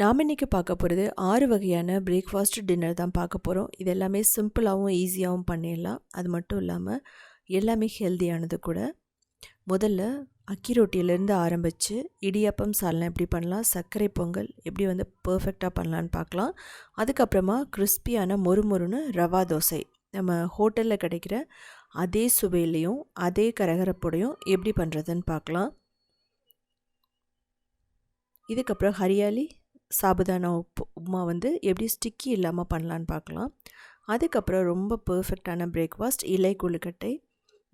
நாம் இன்றைக்கி பார்க்க போகிறது ஆறு வகையான பிரேக்ஃபாஸ்ட் டின்னர் தான் பார்க்க போகிறோம் இது எல்லாமே சிம்பிளாகவும் ஈஸியாகவும் பண்ணிடலாம். அது மட்டும் இல்லாமல் எல்லாமே ஹெல்த்தியானது கூட. முதல்ல அக்கி ரொட்டியிலேருந்து ஆரம்பித்து இடியாப்பம் சால்னா எப்படி பண்ணலாம் சர்க்கரை பொங்கல் எப்படி வந்து பர்ஃபெக்டாக பண்ணலான்னு பார்க்கலாம். அதுக்கப்புறமா கிறிஸ்பியான மொறுமொறுன்னு ரவா தோசை. நம்ம ஹோட்டலில் கிடைக்கிற அதே சுவையிலையும் அதே கரகரப்போடையும் எப்படி பண்ணுறதுன்னு பார்க்கலாம். இதுக்கப்புறம் ஹரியாலி சாபுதானா உப்பு உப்புமா வந்து எப்படி ஸ்டிக்கி இல்லாமல் பண்ணலான்னு பார்க்கலாம். அதுக்கப்புறம் ரொம்ப பர்ஃபெக்டான பிரேக்ஃபாஸ்ட் இலை கொழுக்கட்டை.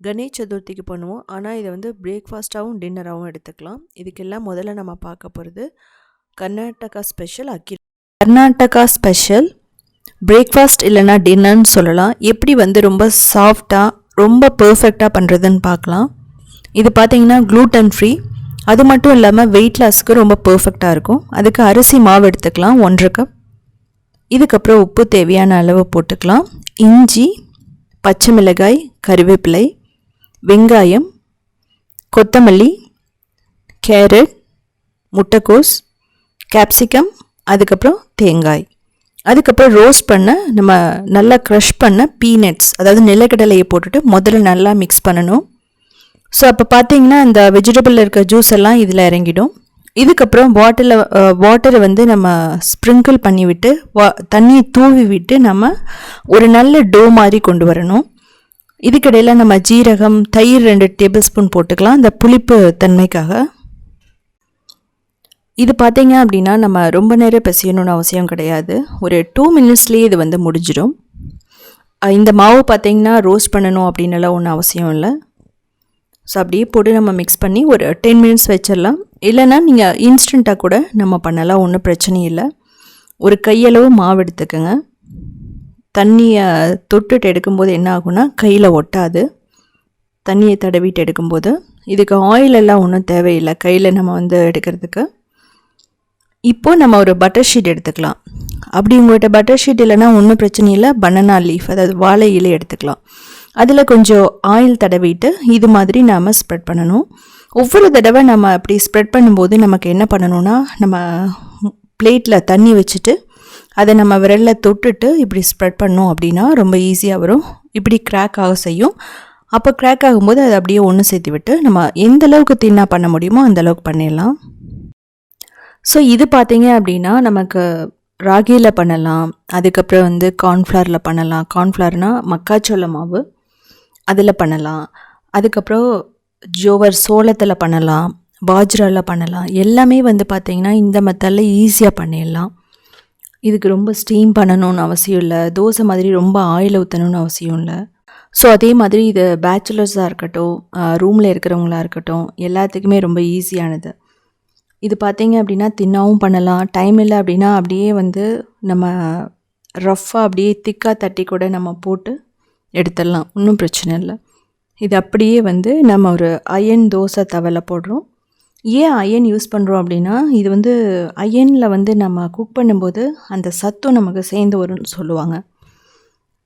கணேஷ் சதுர்த்திக்கு பண்ணுவோம். ஆனால் இதை வந்து பிரேக்ஃபாஸ்ட்டாகவும் டின்னராகவும் எடுத்துக்கலாம். இதுக்கெல்லாம் முதல்ல நம்ம பார்க்க போகிறது கர்நாடகா ஸ்பெஷல் அக்கி கர்நாடகா ஸ்பெஷல் பிரேக்ஃபாஸ்ட் இல்லைனா டின்னர்னு சொல்லலாம். எப்படி வந்து ரொம்ப சாஃப்டாக ரொம்ப பர்ஃபெக்டாக பண்ணுறதுன்னு பார்க்கலாம். இது பார்த்திங்கன்னா க்ளூட்டன் ஃப்ரீ அது மட்டும் இல்லாமல் வெயிட் லாஸ்க்கு ரொம்ப பர்ஃபெக்டாக இருக்கும். அதுக்கு அரிசி மாவு எடுத்துக்கலாம் ஒன்றரை கப் இதுக்கப்புறம் உப்பு தேவையான அளவு போட்டுக்கலாம். இஞ்சி பச்சை மிளகாய் கருவேப்பிலை வெங்காயம் கொத்தமல்லி கேரட் முட்டைக்கோஸ் கேப்சிகம் அதுக்கப்புறம் தேங்காய். அதுக்கப்புறம் ரோஸ்ட் பண்ண நம்ம நல்லா க்ரஷ் பண்ண பீனட்ஸ் அதாவது நிலக்கடலையை போட்டுட்டு முதல்ல நல்லா மிக்ஸ் பண்ணணும். ஸோ அப்போ பார்த்தீங்கன்னா இந்த வெஜிடபிளில் இருக்க ஜூஸ் எல்லாம் இதில் இறங்கிடும். இதுக்கப்புறம் பாட்டிலில் வாட்டரை வந்து நம்ம ஸ்ப்ரிங்கிள் பண்ணிவிட்டு வா தண்ணியை தூவி விட்டு நம்ம ஒரு நல்ல டோ மாதிரி கொண்டு வரணும். இதுக்கிடையில் நம்ம ஜீரகம் தயிர் ரெண்டு டேபிள் ஸ்பூன் போட்டுக்கலாம் இந்த புளிப்பு தன்மைக்காக. இது பார்த்தீங்க அப்படின்னா நம்ம ரொம்ப நேரம் பிசையணும்னு அவசியம் கிடையாது. ஒரு டூ மினிட்ஸ்லேயே இது வந்து முடிஞ்சிடும் இந்த மாவு பார்த்தீங்கன்னா ரோஸ்ட் பண்ணணும் அப்படின்னுலாம் ஒன்றும் அவசியம் இல்லை. ஸோ அப்படியே போட்டு நம்ம மிக்ஸ் பண்ணி ஒரு டென் மினிட்ஸ் வச்சிடலாம். இல்லைன்னா நீங்கள் இன்ஸ்டண்ட்டாக கூட நம்ம பண்ணலாம் ஒன்றும் பிரச்சனை இல்லை. ஒரு கையளவு மாவு எடுத்துக்கோங்க. தண்ணியை தொட்டுட்டு எடுக்கும்போது என்ன ஆகும்னா கையில் ஒட்டாது. தண்ணியை தடவிட்டு எடுக்கும்போது இதுக்கு ஆயில் எல்லாம் ஒன்றும் தேவையில்லை கையில் நம்ம வந்து எடுக்கிறதுக்கு. இப்போது நம்ம ஒரு பட்டர் ஷீட் எடுத்துக்கலாம். அப்படி உங்கள்கிட்ட பட்டர் ஷீட் இல்லைன்னா ஒன்றும் பிரச்சனை இல்லை பனானா லீஃப் அதாவது வாழை இலை எடுத்துக்கலாம். அதில் கொஞ்சம் ஆயில் தடவிட்டு இது மாதிரி நாம் ஸ்ப்ரெட் பண்ணணும். ஒவ்வொரு தடவை நம்ம அப்படி ஸ்ப்ரெட் பண்ணும்போது நமக்கு என்ன பண்ணணும்னா நம்ம பிளேட்டில் தண்ணி வச்சுட்டு அதை நம்ம விரலில் தொட்டுட்டு இப்படி ஸ்ப்ரெட் பண்ணோம் அப்படின்னா ரொம்ப ஈஸியாக வரும். இப்படி கிராக் ஆக செய்யும். அப்போ கிராக் ஆகும்போது அதை அப்படியே ஒன்று சேர்த்து விட்டு நம்ம எந்த அளவுக்கு தின்னா பண்ண முடியுமோ அந்த அளவுக்கு பண்ணிடலாம். ஸோ இது பார்த்தீங்க அப்படின்னா நமக்கு ராகியில் பண்ணலாம். அதுக்கப்புறம் வந்து கார்ன்ஃப்ளவரில் பண்ணலாம். கார்ன்ஃப்ளவர்னால் மக்காச்சோள மாவு. அதில் பண்ணலாம். அதுக்கப்புறம் ஜோவர் சோளத்தில் பண்ணலாம் பாஜ்ராவில் பண்ணலாம். எல்லாமே வந்து பார்த்திங்கன்னா இந்த மெத்தடில் ஈஸியாக பண்ணிடலாம். இதுக்கு ரொம்ப ஸ்டீம் பண்ணணும்னு அவசியம் இல்லை. தோசை மாதிரி ரொம்ப ஆயில் ஊற்றணும்னு அவசியம் இல்லை. ஸோ அதே மாதிரி இது பேச்சுலர்ஸாக இருக்கட்டும் ரூமில் இருக்கிறவங்களா இருக்கட்டும் எல்லாத்துக்குமே ரொம்ப ஈஸியானது. இது பார்த்திங்க அப்படின்னா தின்னாவும் பண்ணலாம். டைம் இல்லை அப்படின்னா அப்படியே வந்து நம்ம ரஃப்பாக அப்படியே திக்காக தட்டி கூட நம்ம போட்டு எடுத்துடலாம். ஒன்றும் பிரச்சனை இல்லை. இது அப்படியே வந்து நம்ம ஒரு அயன் தோசை தவலை போடுறோம். ஏன் அயன் யூஸ் பண்ணுறோம் அப்படின்னா இது வந்து அயனில் வந்து நம்ம குக் பண்ணும்போது அந்த சத்தும் நமக்கு சேர்ந்து வரும்னு சொல்லுவாங்க.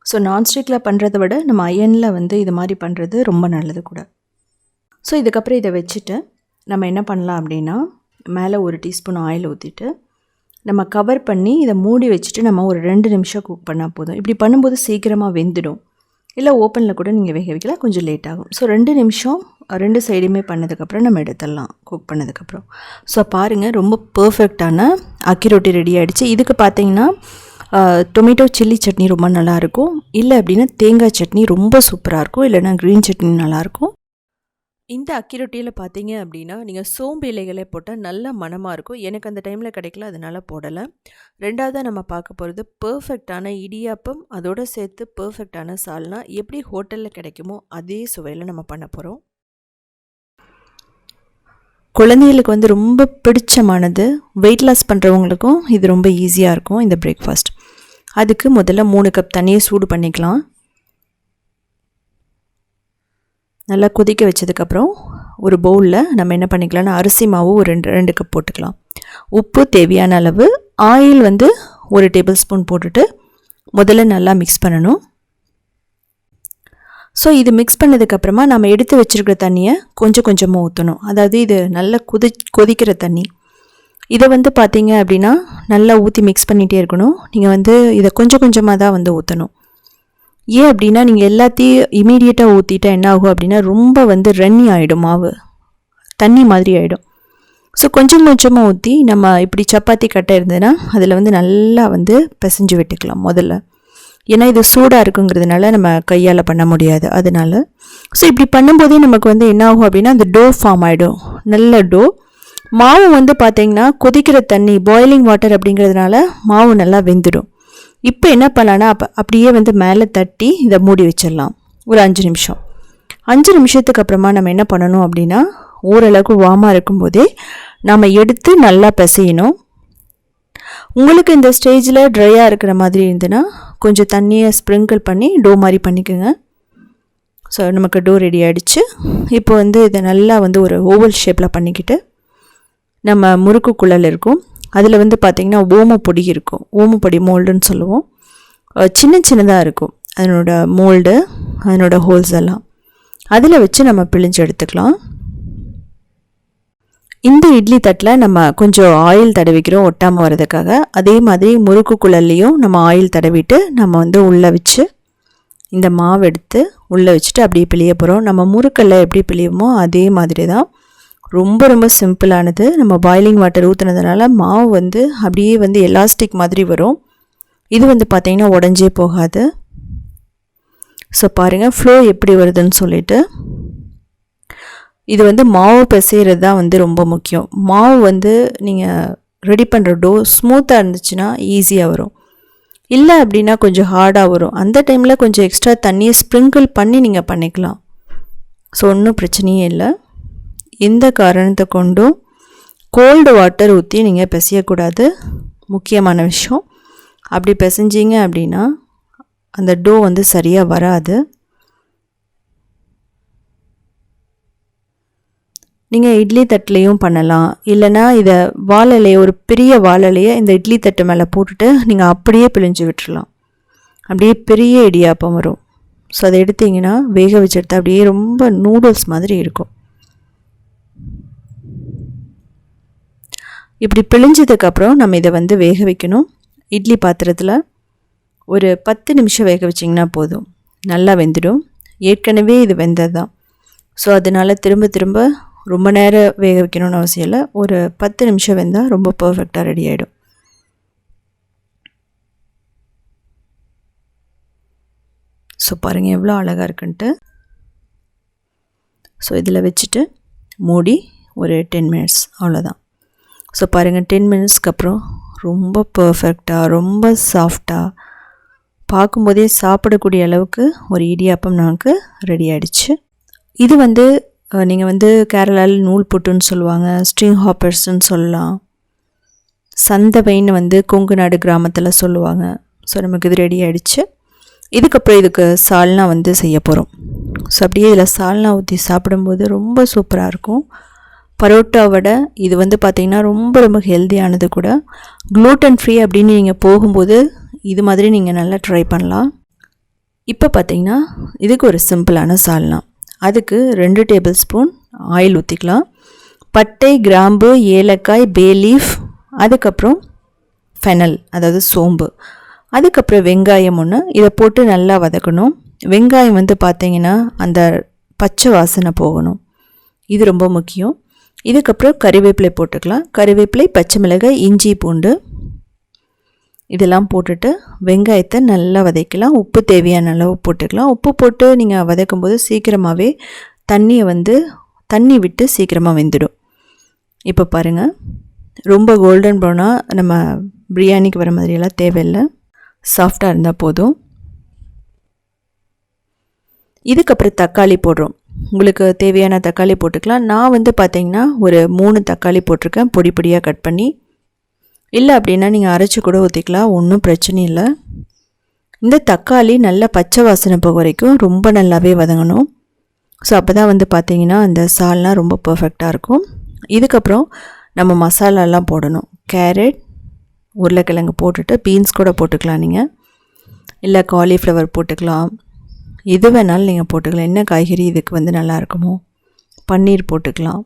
ஸோ நான்ஸ்டிக்கில் பண்ணுறத விட நம்ம அயனில் வந்து இது மாதிரி பண்ணுறது ரொம்ப நல்லது கூட. ஸோ இதுக்கப்புறம் இதை வச்சுட்டு நம்ம என்ன பண்ணலாம் அப்படின்னா மேலே ஒரு டீஸ்பூன் ஆயில் ஊற்றிட்டு நம்ம கவர் பண்ணி இதை மூடி வச்சுட்டு நம்ம ஒரு ரெண்டு நிமிஷம் குக் பண்ணால் போதும். இப்படி பண்ணும்போது சீக்கிரமாக வெந்துடும். இல்லை ஓப்பனில் கூட நீங்கள் வேக வைக்கலாம். கொஞ்சம் லேட் ஆகும். ஸோ ரெண்டு நிமிஷம் ரெண்டு சைடுமே பண்ணதுக்கப்புறம் நம்ம எடுத்துடலாம் குக் பண்ணதுக்கப்புறம். ஸோ பாருங்கள் ரொம்ப பர்ஃபெக்டான அக்கி ரொட்டி ரெடி ஆகிடுச்சு இதுக்கு பார்த்தீங்கன்னா டொமேட்டோ சில்லி சட்னி ரொம்ப நல்லாயிருக்கும் இல்லை அப்படின்னா தேங்காய் சட்னி ரொம்ப சூப்பராக இருக்கும். இல்லைனா க்ரீன் சட்னி நல்லாயிருக்கும் இந்த அக்கி ரொட்டியில் பார்த்தீங்க அப்படின்னா நீங்கள் சோம்பு இலைகளை போட்டால் நல்ல மனமாக இருக்கும். எனக்கு அந்த டைமில் கிடைக்கல அதனால் போடலை. ரெண்டாவதாக நம்ம பார்க்க போகிறது பர்ஃபெக்டான இடியாப்பம் அதோடு சேர்த்து பர்ஃபெக்டான சால்னா எப்படி ஹோட்டலில் கிடைக்குமோ அதே சுவையில் நம்ம பண்ண போகிறோம் குழந்தைகளுக்கு வந்து ரொம்ப பிடிச்சமானது வெயிட் லாஸ் பண்ணுறவங்களுக்கும் இது ரொம்ப ஈஸியாக இருக்கும் இந்த பிரேக்ஃபாஸ்ட் அதுக்கு முதல்ல மூணு கப் தண்ணியை சூடு பண்ணிக்கலாம். நல்லா கொதிக்க வச்சதுக்கப்புறம் ஒரு பவுலில் நம்ம என்ன பண்ணிக்கலாம்னா அரிசி மாவு ஒரு ரெண்டு ரெண்டு கப் போட்டுக்கலாம். உப்பு தேவையான அளவு ஆயில் வந்து ஒரு டேபிள் ஸ்பூன் போட்டுட்டு முதல்ல நல்லா மிக்ஸ் பண்ணணும். ஸோ இது மிக்ஸ் பண்ணதுக்கப்புறமா நம்ம எடுத்து வச்சுருக்கிற தண்ணியை கொஞ்சம் கொஞ்சமாக ஊற்றணும் அதாவது இது நல்லா கொதி கொதிக்கிற தண்ணி. இதை வந்து பார்த்தீங்க அப்படின்னா நல்லா ஊற்றி மிக்ஸ் பண்ணிகிட்டே இருக்கணும். நீங்கள் வந்து இதை கொஞ்சம் கொஞ்சமாக தான் வந்து ஊற்றணும் ஏன் அப்படின்னா நீங்கள் எல்லாத்தையும் இமீடியட்டாக ஊற்றிட்டா என்ன ஆகும் அப்படின்னா ரொம்ப வந்து ரன்னி ஆகிடும் மாவு. தண்ணி மாதிரி ஆகிடும் ஸோ கொஞ்சம் கொஞ்சமாக ஊற்றி நம்ம இப்படி சப்பாத்தி கட்டை இருந்ததுன்னா அதில் வந்து நல்லா வந்து பிசைஞ்சு விட்டுக்கலாம் முதல்ல. ஏன்னா இது சூடாக இருக்குங்கிறதுனால நம்ம கையால் பண்ண முடியாது. அதனால ஸோ இப்படி பண்ணும்போதே நமக்கு வந்து என்ன ஆகும் அப்படின்னா அந்த டோ ஃபார்ம் ஆகிடும் நல்ல டோ மாவு வந்து பார்த்திங்கன்னா கொதிக்கிற தண்ணி பாயிலிங் வாட்டர் அப்படிங்கிறதுனால மாவு நல்லா வெந்துடும். இப்போ என்ன பண்ணலான்னா அப்போ அப்படியே வந்து மேலே தட்டி இதை மூடி வச்சிடலாம். ஒரு அஞ்சு நிமிஷம். அஞ்சு நிமிஷத்துக்கு அப்புறமா நம்ம என்ன பண்ணணும் அப்படின்னா ஓரளவுக்கு வாமாக இருக்கும்போதே நம்ம எடுத்து நல்லா பிசையணும். உங்களுக்கு இந்த ஸ்டேஜில் ட்ரையாக இருக்கிற மாதிரி இருந்ததுன்னா கொஞ்சம் தண்ணியை ஸ்ப்ரிங்கிள் பண்ணி டோ மாதிரி பண்ணிக்கோங்க. ஸோ நமக்கு டோ ரெடி ஆகிடுச்சு இப்போ வந்து இதை நல்லா வந்து ஒரு ஓவல் ஷேப்பில் பண்ணிக்கிட்டு நம்ம முறுக்கு குழல் இருக்கும். அதில் வந்து பார்த்திங்கன்னா ஓமப்பொடி இருக்கும். ஓமப்பொடி மோல்டுன்னு சொல்லுவோம். சின்ன சின்னதாக இருக்கும். அதனோட மோல்டு அதனோட ஹோல்ஸ் எல்லாம். அதில் வச்சு நம்ம பிழிஞ்சு எடுத்துக்கலாம். இந்த இட்லி தட்டில் நம்ம கொஞ்சம் ஆயில் தடவிக்கிறோம் ஒட்டாமல் வர்றதுக்காக. அதே மாதிரி முறுக்கு குழல்லையும் நம்ம ஆயில் தடவிட்டு நம்ம வந்து உள்ளே வச்சு இந்த மாவு எடுத்து உள்ளே வச்சுட்டு அப்படியே பிழிய போகிறோம் நம்ம முறுக்கல்ல எப்படி பிழியுமோ அதே மாதிரி தான் ரொம்ப ரொம்ப சிம்பிளானது நம்ம பாயிலிங் வாட்டர் ஊற்றுனதுனால மாவு வந்து அப்படியே வந்து எலாஸ்டிக் மாதிரி வரும். இது வந்து பார்த்திங்கன்னா உடஞ்சே போகாது. ஸோ பாருங்கள் ஃப்ளோ எப்படி வருதுன்னு சொல்லிட்டு. இது வந்து மாவு பிசைகிறது தான் வந்து ரொம்ப முக்கியம். மாவு வந்து நீங்கள் ரெடி பண்ணுற டோ ஸ்மூத்தாக இருந்துச்சுன்னா ஈஸியாக வரும். இல்லை அப்படின்னா கொஞ்சம் ஹார்டாக வரும். அந்த டைமில் கொஞ்சம் எக்ஸ்ட்ரா தண்ணியை ஸ்ப்ரிங்கிள் பண்ணி நீங்கள் பண்ணிக்கலாம். ஸோ ஒன்றும் பிரச்சனையே இல்லை. எந்த காரணத்தை கொண்டும் கோல்டு வாட்டர் ஊற்றி நீங்கள் பிசையக்கூடாது. முக்கியமான விஷயம். அப்படி பிசைஞ்சிங்க அப்படின்னா அந்த டோ வந்து சரியாக வராது. நீங்கள் இட்லி தட்டுலேயும் பண்ணலாம். இல்லைனா இதை வாழலையை ஒரு பெரிய வாழலையை இந்த இட்லி தட்டு மேலே போட்டுட்டு நீங்கள் அப்படியே பிழிஞ்சு விட்டுறலாம். அப்படியே பெரிய இடியாப்பம் வரும். ஸோ அதை எடுத்திங்கன்னா வேக வச்சு எடுத்தால் அப்படியே ரொம்ப நூடுல்ஸ் மாதிரி இருக்கும். இப்படி பிழிஞ்சதுக்கப்புறம் நம்ம இதை வந்து வேக வைக்கணும். இட்லி பாத்திரத்தில் ஒரு பத்து நிமிஷம் வேக வச்சிங்கன்னா போதும். நல்லா வெந்துடும். ஏற்கனவே இது வெந்தது தான் ஸோ அதனால் திரும்ப திரும்ப ரொம்ப நேரம் வேக வைக்கணும்னு அவசியம் இல்லை. ஒரு பத்து நிமிஷம் வெந்தால் ரொம்ப பர்ஃபெக்டாக ரெடி ஆகிடும் ஸோ பாருங்கள் எவ்வளோ அழகாக இருக்குன்ட்டு. ஸோ இதில் வச்சுட்டு மூடி ஒரு டென் மினிட்ஸ் அவ்வளோதான் ஸோ பாருங்கள் டென் மினிட்ஸ்க்கு அப்புறம் ரொம்ப பர்ஃபெக்டாக ரொம்ப சாஃப்டாக பார்க்கும்போதே சாப்பிடக்கூடிய அளவுக்கு ஒரு இடியாப்பம் நமக்கு ரெடி ஆகிடுச்சு இது வந்து நீங்கள் வந்து கேரளாவில் நூல் புட்டுன்னு சொல்லுவாங்க ஸ்ட்ரிங் ஹாப்பர்ஸ்ன்னு சொல்லலாம். சந்தவைன்னு வந்து கொங்கு நாடு கிராமத்தில் சொல்லுவாங்க. ஸோ நமக்கு இது ரெடி ஆகிடுச்சு இதுக்கப்புறம் இதுக்கு சால்னா வந்து செய்ய போகிறோம் ஸோ அப்படியே இதில் சால்னா ஊற்றி சாப்பிடும்போது ரொம்ப சூப்பராக இருக்கும். பரோட்டா வடை இது வந்து பார்த்திங்கன்னா ரொம்ப ரொம்ப ஹெல்த்தியானது கூட. க்ளூட்டன் ஃப்ரீ அப்படின்னு நீங்கள் போகும்போது இது மாதிரி நீங்கள் நல்லா ட்ரை பண்ணலாம். இப்போ பார்த்திங்கன்னா இதுக்கு ஒரு சிம்பிளான சால்னா. அதுக்கு ரெண்டு டேபிள் ஸ்பூன் ஆயில் ஊற்றிக்கலாம் பட்டை கிராம்பு ஏலக்காய் பே லீஃப் அதுக்கப்புறம் ஃபெனல் அதாவது சோம்பு. அதுக்கப்புறம் வெங்காயம் ஒன்று இதை போட்டு நல்லா வதக்கணும். வெங்காயம் வந்து பார்த்திங்கன்னா அந்த பச்சை வாசனை போகணும். இது ரொம்ப முக்கியம். இதுக்கப்புறம் கறிவேப்பிலை போட்டுக்கலாம். கறிவேப்பிலை பச்சை மிளகாய் இஞ்சி பூண்டு. இதெல்லாம் போட்டுட்டு வெங்காயத்தை நல்லா வதக்கலாம். உப்பு தேவையான அளவு போட்டுக்கலாம். உப்பு போட்டு நீங்கள் வதக்கும் போது சீக்கிரமாகவே தண்ணியை வந்து தண்ணி விட்டு சீக்கிரமாக வெந்துடும். இப்போ பாருங்கள் ரொம்ப கோல்டன் ப்ரௌனாக நம்ம பிரியாணிக்கு வர மாதிரியெல்லாம் தேவையில்லை. சாஃப்டாக இருந்தால் போதும். இதுக்கப்புறம் தக்காளி போடுறோம். உங்களுக்கு தேவையான தக்காளி போட்டுக்கலாம். நான் வந்து பார்த்திங்கன்னா ஒரு மூணு தக்காளி போட்டிருக்கேன். பொடி பொடியாக கட் பண்ணி. இல்லை அப்படின்னா நீங்கள் அரைச்சி கூட ஊற்றிக்கலாம் ஒன்றும் பிரச்சனை இல்லை. இந்த தக்காளி நல்லா பச்சை வாசனை போக வரைக்கும் ரொம்ப நல்லாவே வதங்கணும். ஸோ அப்போ தான் வந்து பார்த்திங்கன்னா அந்த சால்னால் ரொம்ப பர்ஃபெக்டாக இருக்கும். இதுக்கப்புறம் நம்ம மசாலாலாம் போடணும். கேரட் உருளைக்கிழங்கு போட்டுட்டு பீன்ஸ் கூட போட்டுக்கலாம் நீங்கள் இல்லை காலிஃப்ளவர் போட்டுக்கலாம். எது வேணாலும் நீங்கள் போட்டுக்கலாம். என்ன காய்கறி இதுக்கு வந்து நல்லா இருக்குமோ பன்னீர் போட்டுக்கலாம்.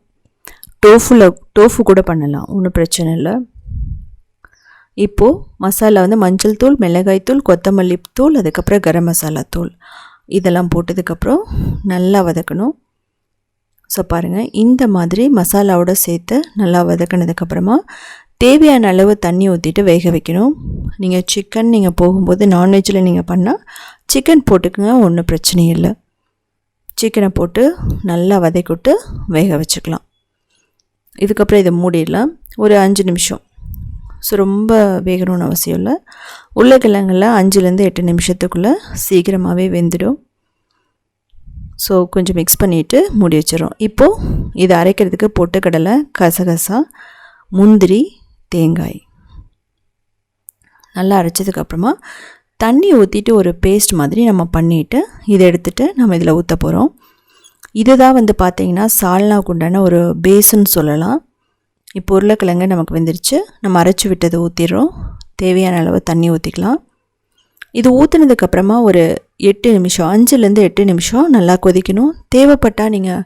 டோஃபுல டோஃபு கூட பண்ணலாம். ஒன்றும் பிரச்சனை இல்லை. இப்போது மசாலா வந்து மஞ்சள் தூள் மிளகாய் தூள் கொத்தமல்லி தூள் அதுக்கப்புறம் கரம் மசாலா தூள். இதெல்லாம் போட்டதுக்கப்புறம் நல்லா வதக்கணும். ஸோ பாருங்கள் இந்த மாதிரி மசாலாவோட சேர்த்து நல்லா வதக்கினதுக்கப்புறமா தேவையான அளவு தண்ணி ஊற்றிட்டு வேக வைக்கணும். நீங்கள் சிக்கன் நீங்கள் போகும்போது நான்வெஜ்ஜில் நீங்கள் பண்ணால் சிக்கன் போட்டுக்குங்க ஒன்றும் பிரச்சனை இல்லை. சிக்கனை போட்டு நல்லா வதைக்கிட்டு வேக வச்சுக்கலாம். இதுக்கப்புறம் இதை மூடிடலாம். ஒரு அஞ்சு நிமிஷம். ஸோ ரொம்ப வேகணும்னு அவசியம் இல்லை. உருளைக்கிழங்கில் அஞ்சுலேருந்து எட்டு நிமிஷத்துக்குள்ளே சீக்கிரமாகவே வெந்துடும். ஸோ கொஞ்சம் மிக்ஸ் பண்ணிவிட்டு மூடி வச்சிடும் இப்போது இதை அரைக்கிறதுக்கு பொட்டுக்கடலை கசகசா முந்திரி தேங்காய். நல்லா அரைச்சதுக்கப்புறமா தண்ணி ஊற்றிட்டு ஒரு பேஸ்ட் மாதிரி நம்ம பண்ணிவிட்டு இதை எடுத்துகிட்டு நம்ம இதில் ஊற்ற போகிறோம் இதுதான் வந்து பார்த்திங்கன்னா சால்னாவுக்கு உண்டான ஒரு பேஸுன்னு சொல்லலாம். இப்போ உருளைக்கிழங்கு நமக்கு வெந்துருச்சு. நம்ம அரைச்சி விட்டதை ஊற்றிடுறோம் தேவையான அளவு தண்ணி ஊற்றிக்கலாம் இது ஊற்றுனதுக்கப்புறமா ஒரு எட்டு நிமிஷம் அஞ்சுலேருந்து எட்டு நிமிஷம் நல்லா கொதிக்கணும். தேவைப்பட்டால் நீங்கள்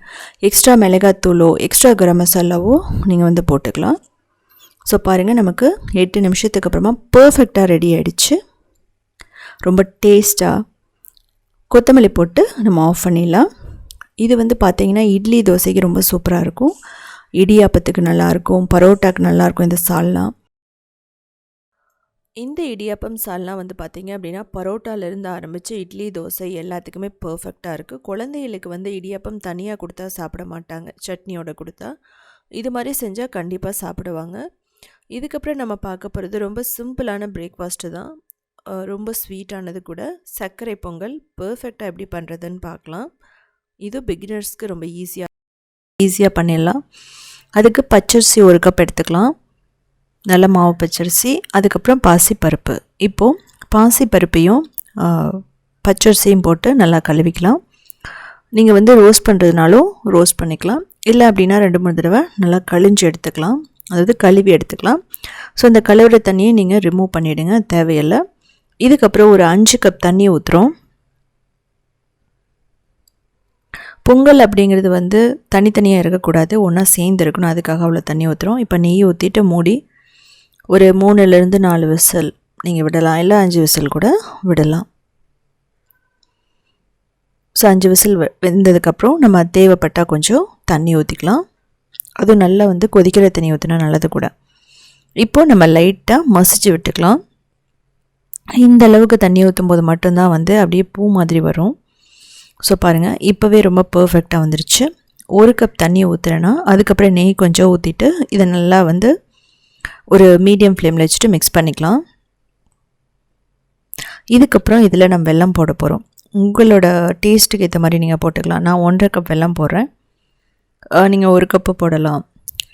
எக்ஸ்ட்ரா மிளகாத்தூளோ எக்ஸ்ட்ரா கரம் மசாலாவோ நீங்கள் வந்து போட்டுக்கலாம். ஸோ பாருங்கள் நமக்கு எட்டு நிமிஷத்துக்கு அப்புறமா பர்ஃபெக்டாக ரெடி ஆகிடுச்சு ரொம்ப டேஸ்ட்டாக கொத்தமல்லி போட்டு நம்ம ஆஃப் பண்ணிடலாம். இது வந்து பார்த்திங்கன்னா இட்லி தோசைக்கு ரொம்ப சூப்பராக இருக்கும். இடியாப்பத்துக்கு நல்லாயிருக்கும் பரோட்டாக்கு நல்லாயிருக்கும் இந்த சால்லாம். இந்த இடியாப்பம் சால்லாம் வந்து பார்த்திங்க அப்படின்னா பரோட்டாலேருந்து ஆரம்பித்து இட்லி தோசை எல்லாத்துக்குமே பர்ஃபெக்டாக இருக்குது குழந்தைகளுக்கு வந்து இடியாப்பம் தனியாக கொடுத்தா சாப்பிட மாட்டாங்க. சட்னியோட கொடுத்தா. இது மாதிரி செஞ்சால் கண்டிப்பாக சாப்பிடுவாங்க. இதுக்கப்புறம் நம்ம பார்க்க போகிறது ரொம்ப சிம்பிளான பிரேக்ஃபாஸ்ட்டு தான். ரொம்ப ஸ்வீட்டானது கூட. சர்க்கரை பொங்கல் பர்ஃபெக்டாக எப்படி பண்ணுறதுன்னு பார்க்கலாம். இது பிகினர்ஸ்க்கு ரொம்ப ஈஸியாக ஈஸியாக பண்ணிடலாம். அதுக்கு பச்சரிசி ஒரு கப் எடுத்துக்கலாம். நல்ல மாவு பச்சரிசி அதுக்கப்புறம் பாசிப்பருப்பு. இப்போது பாசிப்பருப்பையும் பச்சரிசியும் போட்டு நல்லா கழுவிக்கலாம். நீங்கள் வந்து ரோஸ்ட் பண்ணுறதுனாலும் ரோஸ்ட் பண்ணிக்கலாம். இல்லை அப்படின்னா ரெண்டு மூணு தடவை நல்லா கழிஞ்சு எடுத்துக்கலாம். அதாவது கழுவி எடுத்துக்கலாம். ஸோ அந்த கழுவுற தண்ணியை நீங்கள் ரிமூவ் பண்ணிவிடுங்க தேவையில்லை. இதுக்கப்புறம் ஒரு அஞ்சு கப் தண்ணி ஊற்றுறோம் பொங்கல் அப்படிங்கிறது வந்து தனித்தனியாக இருக்கக்கூடாது. ஒன்றா சேர்ந்து இருக்கணும். அதுக்காக அவ்வளோ தண்ணி ஊற்றுறோம் இப்போ நெய் ஊற்றிட்டு மூடி ஒரு மூணுலேருந்து நாலு விசில் நீங்கள் விடலாம். இல்லை அஞ்சு விசில் கூட விடலாம். ஸோ அஞ்சு விசில் வெந்ததுக்கப்புறம் நம்ம தேவைப்பட்டால் கொஞ்சம் தண்ணி ஊற்றிக்கலாம் அதுவும் நல்லா வந்து கொதிக்கிற தண்ணி ஊற்றினா நல்லது கூட. இப்போது நம்ம லைட்டாக மசிச்சு விட்டுக்கலாம். இந்த அளவுக்கு தண்ணி ஊற்றும் போது மட்டும்தான் வந்து அப்படியே பூ மாதிரி வரும். ஸோ பாருங்கள் இப்போவே ரொம்ப பர்ஃபெக்டாக வந்துருச்சு. ஒரு கப் தண்ணி ஊற்றுறேன்னா அதுக்கப்புறம் நெய் கொஞ்சம் ஊற்றிட்டு இதை நல்லா வந்து ஒரு மீடியம் ஃப்ளேமில் வச்சுட்டு மிக்ஸ் பண்ணிக்கலாம். இதுக்கப்புறம் இதில் நம்ம வெல்லம் போட போகிறோம் உங்களோட டேஸ்ட்டுக்கு ஏற்ற மாதிரி நீங்கள் போட்டுக்கலாம். நான் ஒன்றரை கப் வெல்லம் போடுறேன். நீங்கள் ஒரு கப்பு போடலாம்.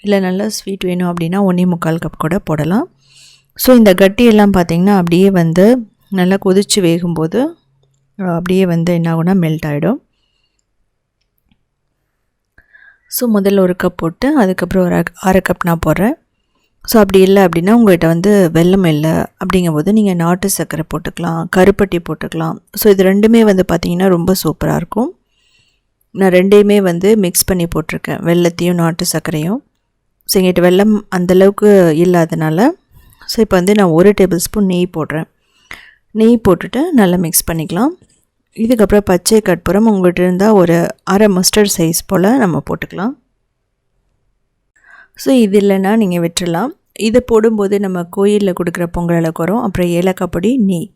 இல்லை நல்லா ஸ்வீட் வேணும் அப்படின்னா ஒன்றே முக்கால் கப் கூட போடலாம். ஸோ இந்த கட்டியெல்லாம் பார்த்திங்கன்னா அப்படியே வந்து நல்லா கொதித்து வேகும்போது அப்படியே வந்து என்ன ஆகுனா மெல்ட் ஆகிடும் ஸோ முதல்ல ஒரு கப் போட்டு அதுக்கப்புறம் ஒரு அரை கப் நான் போடுறேன். ஸோ அப்படி இல்லை அப்படின்னா உங்கள்கிட்ட வந்து வெள்ளம் இல்லை அப்படிங்கும்போது நீங்கள் நாட்டு சர்க்கரை போட்டுக்கலாம் கருப்பட்டி போட்டுக்கலாம். ஸோ இது ரெண்டுமே வந்து பார்த்திங்கன்னா ரொம்ப சூப்பராக இருக்கும். நான் ரெண்டையுமே வந்து மிக்ஸ் பண்ணி போட்டிருக்கேன். வெள்ளத்தையும் நாட்டு சர்க்கரையும். ஸோ எங்கிட்ட வெள்ளம் அந்தளவுக்கு இல்லாதனால ஸோ இப்போ வந்து நான் ஒரு டேபிள் ஸ்பூன் நெய் போடுறேன். நெய் போட்டுட்டு நல்லா மிக்ஸ் பண்ணிக்கலாம். இதுக்கப்புறம் பச்சை கற்பூரம் உங்கள்கிட்ட இருந்தால் ஒரு அரை மஸ்டர்ட் சைஸ் போல் நம்ம போட்டுக்கலாம். ஸோ இது இல்லைன்னா நீங்கள் விட்டுடலாம் இதை போடும்போது நம்ம கோயிலில் கொடுக்குற பொங்கல் அளவுக்கு அப்புறம் ஏலக்காய் பொடி நெய்.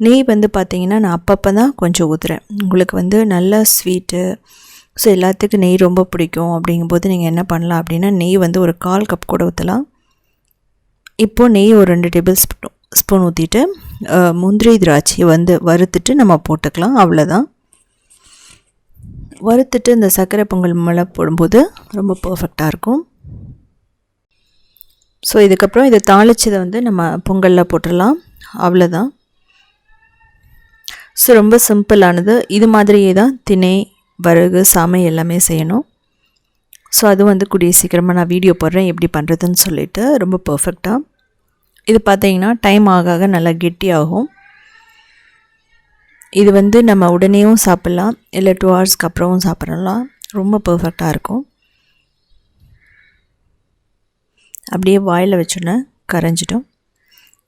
நெய் வந்து பார்த்திங்கன்னா நான் அப்பப்போ தான் கொஞ்சம் ஊற்றுறேன் உங்களுக்கு வந்து நல்லா ஸ்வீட்டு ஸோ எல்லாத்துக்கும் நெய் ரொம்ப பிடிக்கும். அப்படிங்கும்போது நீங்கள் என்ன பண்ணலாம் அப்படின்னா நெய் வந்து ஒரு கால் கப் கூட ஊற்றலாம் இப்போது நெய் ஒரு ரெண்டு டேபிள் ஸ்பூன் ஸ்பூன் ஊற்றிட்டு முந்திரி திராட்சையை வந்து வறுத்துட்டு நம்ம போட்டுக்கலாம். அவ்வளோதான் வறுத்துட்டு இந்த சர்க்கரை பொங்கல் மேலே போடும்போது ரொம்ப பர்ஃபெக்டாக இருக்கும். ஸோ இதுக்கப்புறம் இதை தாளிச்சதை வந்து நம்ம பொங்கலில் போட்டுடலாம். அவ்வளோதான் ஸோ ரொம்ப சிம்பிளானது இது மாதிரியே தான் திணை வரகு சாமை எல்லாமே செய்யணும். ஸோ அது வந்து கூடிய சீக்கிரமாக நான் வீடியோ போடுறேன் எப்படி பண்ணுறதுன்னு சொல்லிவிட்டு ரொம்ப பர்ஃபெக்டாக இது பார்த்தீங்கன்னா டைம் ஆக ஆக நல்லா கெட்டியாகும். இது வந்து நம்ம உடனேயும் சாப்பிட்லாம் இல்லை டூ ஹவர்ஸ்க்கு அப்புறமும் சாப்பிட்றலாம் ரொம்ப பர்ஃபெக்டாக இருக்கும். அப்படியே வாயில் வச்சோன்னே கரைஞ்சிடும்.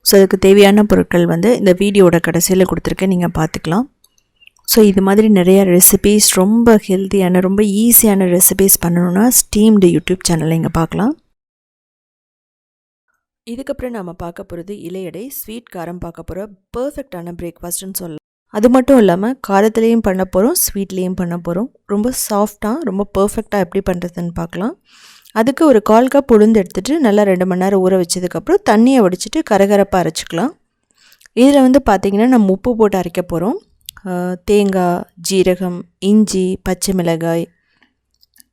ஸோ அதுக்கு தேவையான பொருட்கள் வந்து இந்த வீடியோட கடைசியில் கொடுத்துருக்கேன். நீங்கள் பார்த்துக்கலாம். ஸோ இது மாதிரி நிறையா ரெசிபீஸ் ரொம்ப ஹெல்த்தியான ரொம்ப ஈஸியான ரெசிபீஸ் பண்ணணுன்னா ஸ்டீம்டு யூடியூப் சேனலில் இங்கே பார்க்கலாம். இதுக்கப்புறம் நாம் பார்க்க போகிறது இலையடை ஸ்வீட் காரம் பார்க்க போகிற பர்ஃபெக்டான பிரேக்ஃபாஸ்ட்டுன்னு சொல்லலாம். அது மட்டும் இல்லாமல் காரத்துலேயும் பண்ண போகிறோம் ஸ்வீட்லேயும் பண்ண போகிறோம் ரொம்ப சாஃப்டாக ரொம்ப பர்ஃபெக்டாக எப்படி பண்ணுறதுன்னு பார்க்கலாம். அதுக்கு ஒரு கால் கப் உளுந்து எடுத்துகிட்டு நல்லா ரெண்டு மணி நேரம் ஊற வச்சதுக்கப்புறம் தண்ணியை வடிச்சிட்டு கரகரப்பாக அரைச்சிக்கலாம். இதில் வந்து பார்த்திங்கன்னா நம்ம உப்பு போட்டு அரைக்க போகிறோம் தேங்காய் ஜீரகம் இஞ்சி பச்சை மிளகாய்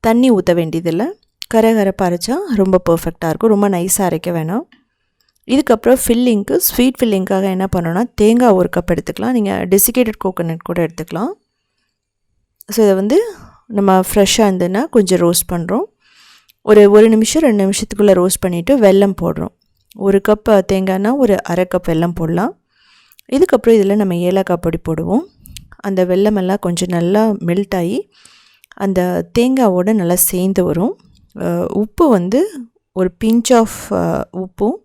தண்ணி ஊற்ற வேண்டியதில்லை. கரகரப்பாக அரைச்சா ரொம்ப பர்ஃபெக்டாக இருக்கும். ரொம்ப நைஸாக அரைக்க வேணாம். இதுக்கப்புறம் ஃபில்லிங்க்கு ஸ்வீட் ஃபில்லிங்க்காக என்ன பண்ணோன்னா தேங்காய் ஒரு கப் எடுத்துக்கலாம். நீங்கள் டெசிகேட்டட் கோகோனட் கூட எடுத்துக்கலாம். ஸோ இதை வந்து நம்ம ஃப்ரெஷ்ஷாக இருந்ததுன்னா கொஞ்சம் ரோஸ்ட் பண்ணுறோம் ஒரு ஒரு நிமிஷம் ரெண்டு நிமிஷத்துக்குள்ளே ரோஸ்ட் பண்ணிவிட்டு வெல்லம் போடுறோம். ஒரு கப் தேங்காய்னா ஒரு அரை கப் வெல்லம் போடலாம். இதுக்கப்புறம் இதில் நம்ம ஏலக்காய் பொடி போடுவோம். அந்த வெள்ளமெல்லாம் கொஞ்சம் நல்லா மெல்ட் ஆகி அந்த தேங்காவோடு நல்லா சேர்ந்து வரும். உப்பு வந்து ஒரு பிஞ்ச் ஆஃப் உப்பும்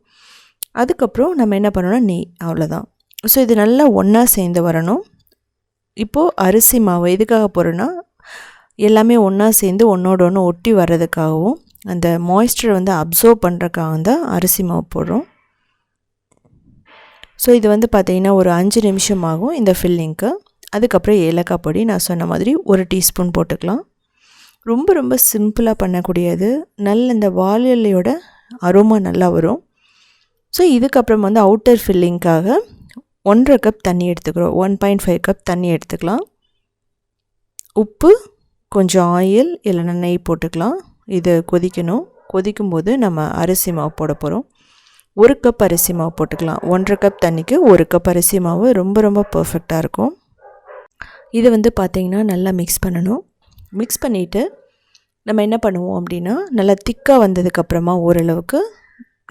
அதுக்கப்புறம் நம்ம என்ன பண்ணோன்னா நெய் அவ்வளோதான் ஸோ இது நல்லா ஒன்றா சேர்ந்து வரணும். இப்போது அரிசி மாவு எதுக்காக போகிறோன்னா எல்லாமே ஒன்றா சேர்ந்து ஒன்றோட ஒன்று ஒட்டி வர்றதுக்காகவும் அந்த மாய்ஸ்டரை வந்து அப்சர்வ் பண்ணுறக்காக தான் அரிசி மாவு போடுறோம். ஸோ இது வந்து பார்த்திங்கன்னா ஒரு அஞ்சு நிமிஷம் ஆகும் இந்த ஃபில்லிங்க்கு அதுக்கப்புறம் ஏலக்காய் பொடி நான் சொன்ன மாதிரி ஒரு டீஸ்பூன் போட்டுக்கலாம். ரொம்ப ரொம்ப சிம்பிளாக பண்ணக்கூடியது. நல்ல இந்த வாழலையோட அரோமா நல்லா வரும். ஸோ இதுக்கப்புறம் வந்து அவுட்டர் ஃபில்லிங்க்காக ஒன்றரை கப் தண்ணி எடுத்துக்கிறோம். ஒன் பாயிண்ட் ஃபைவ் கப் தண்ணி எடுத்துக்கலாம். உப்பு கொஞ்சம் ஆயில் இல்லைன்னா நெய் போட்டுக்கலாம். இது கொதிக்கணும். கொதிக்கும்போது நம்ம அரிசி மாவு போட போகிறோம் ஒரு கப் அரிசி மாவு போட்டுக்கலாம். ஒன்றரை கப் தண்ணிக்கு ஒரு கப் அரிசி மாவு ரொம்ப ரொம்ப பர்ஃபெக்டாக இருக்கும். இது வந்து பார்த்திங்கன்னா நல்லா மிக்ஸ் பண்ணணும். மிக்ஸ் பண்ணிவிட்டு நம்ம என்ன பண்ணுவோம் அப்படின்னா நல்லா திக்காக வந்ததுக்கப்புறமா ஓரளவுக்கு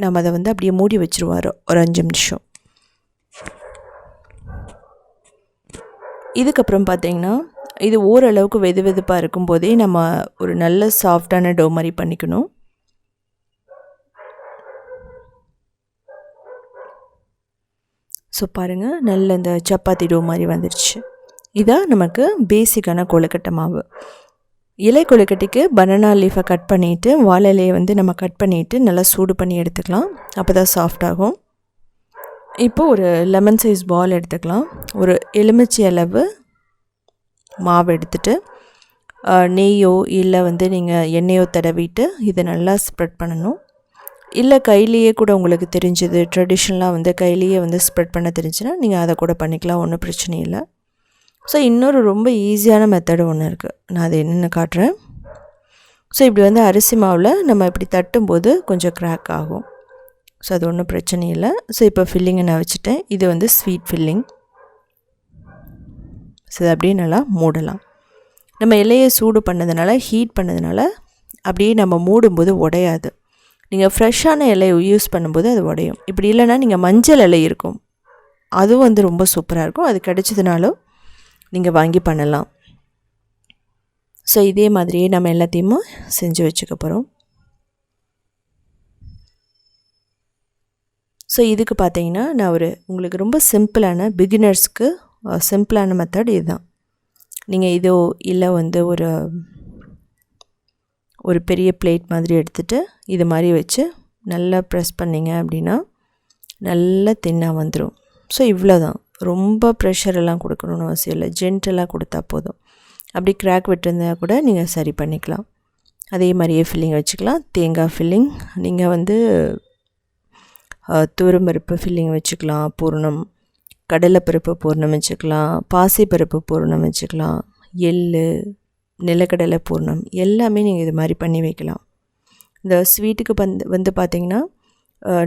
நம்ம அதை வந்து அப்படியே மூடி வச்சுருவார். ஒரு அஞ்சு நிமிஷம். இதுக்கப்புறம் பார்த்திங்கன்னா இது ஓரளவுக்கு வெது வெதுப்பாக இருக்கும்போதே நம்ம ஒரு நல்ல சாஃப்டான டோ மாதிரி பண்ணிக்கணும். ஸோ பாருங்கள் நல்ல இந்த சப்பாத்தி டோ மாதிரி வந்துடுச்சு இதான் நமக்கு பேசிக்கான கொழுக்கட்டை மாவு. இலை கொழுக்கட்டைக்கு பனானா லீஃபை கட் பண்ணிவிட்டு வாழை இலையை வந்து நம்ம கட் பண்ணிவிட்டு நல்லா சூடு பண்ணி எடுத்துக்கலாம். அப்போ தான் சாஃப்ட் ஆகும். இப்போது ஒரு லெமன் சைஸ் பால் எடுத்துக்கலாம். ஒரு எலுமிச்சை அளவு மாவு எடுத்துட்டு நெய்யோ இல்லை வந்து நீங்கள் எண்ணெயோ தடவிட்டு இதை நல்லா ஸ்ப்ரெட் பண்ணணும். இல்லை கையிலேயே கூட உங்களுக்கு தெரிஞ்சது ட்ரெடிஷ்னலாக வந்து கையிலேயே வந்து ஸ்ப்ரெட் பண்ண தெரிஞ்சுன்னா நீங்கள் அதை கூட பண்ணிக்கலாம் ஒன்றும் பிரச்சனை இல்லை. ஸோ இன்னொரு ரொம்ப ஈஸியான மெத்தடு ஒன்று இருக்குது நான் அதை என்னென்னு காட்டுறேன். ஸோ இப்படி வந்து அரிசி மாவில் நம்ம இப்படி தட்டும்போது கொஞ்சம் க்ராக் ஆகும். ஸோ அது ஒன்றும் பிரச்சனை இல்லை. ஸோ இப்போ ஃபில்லிங்கை நான் வச்சுட்டேன். இது வந்து ஸ்வீட் ஃபில்லிங் ஸோ இதை அப்படியே நல்லா மூடலாம். நம்ம இலையை சூடு பண்ணதுனால ஹீட் பண்ணதுனால அப்படியே நம்ம மூடும்போது உடையாது. நீங்கள் ஃப்ரெஷ்ஷான இலையை யூஸ் பண்ணும்போது அது உடையும். இப்படி இல்லைன்னா நீங்கள் மஞ்சள் இலை இருக்கும். அதுவும் வந்து ரொம்ப சூப்பராக இருக்கும். அது கிடச்சதுனாலும் நீங்கள் வாங்கி பண்ணலாம். ஸோ இதே மாதிரியே நம்ம எல்லாத்தையுமே செஞ்சு வச்சுக்க போகிறோம் ஸோ இதுக்கு பார்த்தீங்கன்னா நான் ஒரு உங்களுக்கு ரொம்ப சிம்பிளான பிகினர்ஸ்க்கு சிம்பிளான மெத்தட் இதுதான். நீங்கள் இதோ இல்லை வந்து ஒரு ஒரு பெரிய பிளேட் மாதிரி எடுத்துகிட்டு இது மாதிரி வச்சு நல்லா ப்ரெஸ் பண்ணிங்க அப்படின்னா நல்லா தின்னாக வந்துடும் ஸோ இவ்வளோ தான் ரொம்ப ப்ரெஷரெல்லாம் கொடுக்கணுன்னு அவசியம் இல்லை. ஜென்டலாக கொடுத்தா போதும். அப்படி கிராக் விட்டுருந்தா கூட நீங்கள் சரி பண்ணிக்கலாம். அதே மாதிரியே ஃபில்லிங் வச்சுக்கலாம். தேங்காய் ஃபில்லிங் நீங்கள் வந்து துவரம்பருப்பு ஃபில்லிங் வச்சுக்கலாம். பூர்ணம். கடலைப்பருப்பு பூர்ணம் வச்சுக்கலாம் பாசிப்பருப்பு பூர்ணம் வச்சுக்கலாம் எள் நிலக்கடலை பூர்ணம் எல்லாமே நீங்கள் இது மாதிரி பண்ணி வைக்கலாம். இந்த ஸ்வீட்டுக்கு வந்து வந்து பார்த்திங்கன்னா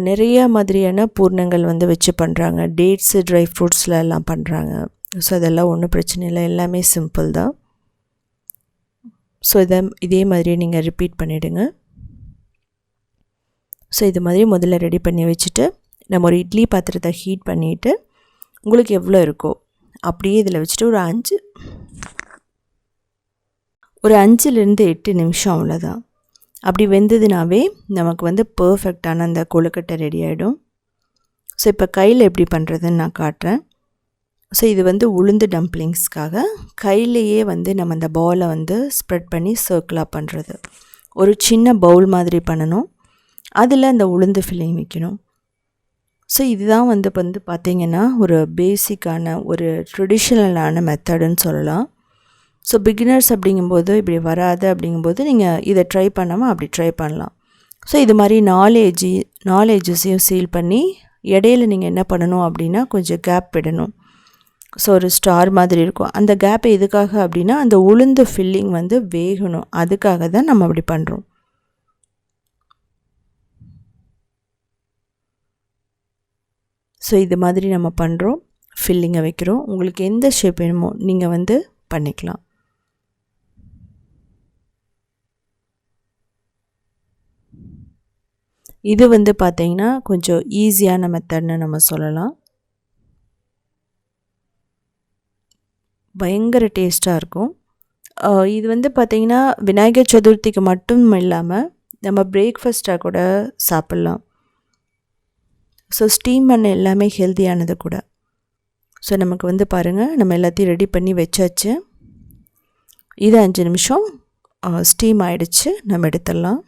நிறைய மாதிரியான பூர்ணங்கள் வந்து வச்சு பண்ணுறாங்க டேட்ஸு ட்ரை ஃப்ரூட்ஸில் எல்லாம் பண்ணுறாங்க ஸோ அதெல்லாம் ஒன்றும் பிரச்சனை இல்லை. எல்லாமே சிம்பிள் தான். ஸோ இதை இதே மாதிரி நீங்கள் ரிப்பீட் பண்ணிவிடுங்க ஸோ இது மாதிரி முதல்ல ரெடி பண்ணி வச்சுட்டு நம்ம ஒரு இட்லி பாத்திரத்தை ஹீட் பண்ணிவிட்டு உங்களுக்கு எவ்வளோ இருக்கோ அப்படியே இதில் வச்சுட்டு ஒரு அஞ்சு ஒரு அஞ்சுலேருந்து எட்டு நிமிஷம் அவ்வளோதான். அப்படி வெந்ததுனாவே நமக்கு வந்து பர்ஃபெக்டான அந்த கொழுக்கட்டை ரெடி ஆகிடும் ஸோ இப்போ கையில் எப்படி பண்ணுறதுன்னு நான் காட்டுறேன். ஸோ இது வந்து உளுந்து டம்ப்ளிங்ஸ்க்காக கையிலையே வந்து நம்ம அந்த பாலை வந்து ஸ்ப்ரெட் பண்ணி சர்க்கிளாக பண்ணுறது ஒரு சின்ன பவுல் மாதிரி பண்ணணும். அதில் அந்த உளுந்து ஃபில்லிங் வைக்கணும். ஸோ இதுதான் வந்து வந்து பார்த்திங்கன்னா ஒரு பேசிக்கான ஒரு ட்ரெடிஷ்னலான மெத்தடுன்னு சொல்லலாம். ஸோ பிகினர்ஸ் அப்படிங்கும்போது இப்படி வராது அப்படிங்கும்போது நீங்கள் இதை ட்ரை பண்ணாமல் அப்படி ட்ரை பண்ணலாம். ஸோ இது மாதிரி நாலேஜி நாலேஜஸையும் சீல் பண்ணி இடையில நீங்கள் என்ன பண்ணணும் அப்படின்னா கொஞ்சம் கேப் விடணும். ஸோ ஒரு ஸ்டார் மாதிரி இருக்கும். அந்த கேப் எதுக்காக அப்படின்னா அந்த உளுந்து ஃபில்லிங் வந்து வேகணும். அதுக்காக தான் நம்ம அப்படி பண்ணுறோம் ஸோ இது மாதிரி நம்ம பண்ணுறோம் ஃபில்லிங்கை வைக்கிறோம். உங்களுக்கு எந்த ஷேப் வேணுமோ நீங்கள் வந்து பண்ணிக்கலாம். இது வந்து பார்த்திங்கன்னா கொஞ்சம் ஈஸியான மெத்தட்னு நம்ம சொல்லலாம். பயங்கர டேஸ்ட்டாக இருக்கும். இது வந்து பார்த்திங்கன்னா விநாயகர் சதுர்த்திக்கு மட்டும் இல்லாமல் நம்ம பிரேக்ஃபஸ்ட்டாக கூட சாப்பிட்லாம். ஸோ ஸ்டீம் பண்ண எல்லாமே ஹெல்த்தியானது கூட. ஸோ நமக்கு வந்து பாருங்கள் நம்ம எல்லாத்தையும் ரெடி பண்ணி வச்சாச்சு. இது அஞ்சு நிமிஷம். ஸ்டீம் ஆகிடுச்சு நம்ம எடுத்துடலாம்.